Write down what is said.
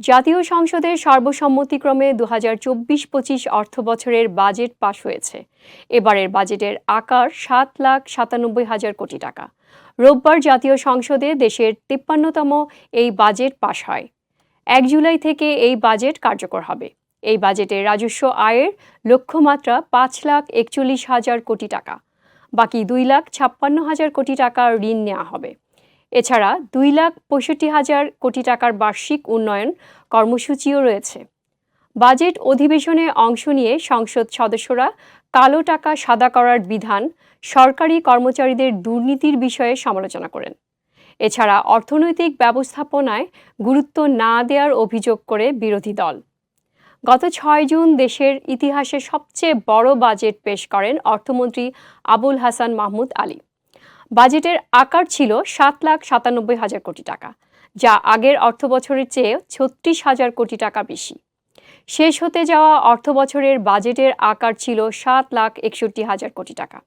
জাতীয় সংসদের সর্বসম্মতিক্রমে দু হাজার চব্বিশ পঁচিশ অর্থ বছরের বাজেট পাশ হয়েছে। এবারের বাজেটের আকার সাত লাখ সাতানব্বই হাজার কোটি টাকা। রোববার জাতীয় সংসদে দেশের তিপ্পান্নতম এই বাজেট পাশ হয়। এক জুলাই থেকে এই বাজেট কার্যকর হবে। এই বাজেটে রাজস্ব আয়ের লক্ষ্যমাত্রা পাঁচ লাখ একচল্লিশ হাজার কোটি টাকা। বাকি দুই লাখ ছাপ্পান্ন হাজার কোটি টাকার ঋণ নেওয়া হবে। এছাড়া দুই লাখ পঁয়ষট্টি হাজার কোটি টাকার বার্ষিক উন্নয়ন কর্মসূচিও রয়েছে। বাজেট অধিবেশনে অংশ নিয়ে সংসদ সদস্যরা কালো টাকা সাদা করার বিধান সরকারি কর্মচারীদের দুর্নীতির বিষয়ে সমালোচনা করেন। এছাড়া অর্থনৈতিক ব্যবস্থাপনায় গুরুত্ব না দেওয়ার অভিযোগ করে বিরোধী দল। গত ছয় জুন দেশের ইতিহাসে সবচেয়ে বড় বাজেট পেশ করেন অর্থমন্ত্রী আবুল হাসান মাহমুদ আলী। বাজেটের আকার ছিল সাত লাখ সাতানব্বই হাজার কোটি টাকা, যা আগের অর্থ বছরের চেয়ে ছত্রিশ হাজার কোটি টাকা বেশি। শেষ হতে যাওয়া অর্থ বছরের বাজেটের আকার ছিল সাত লাখ একষট্টি হাজার কোটি টাকা।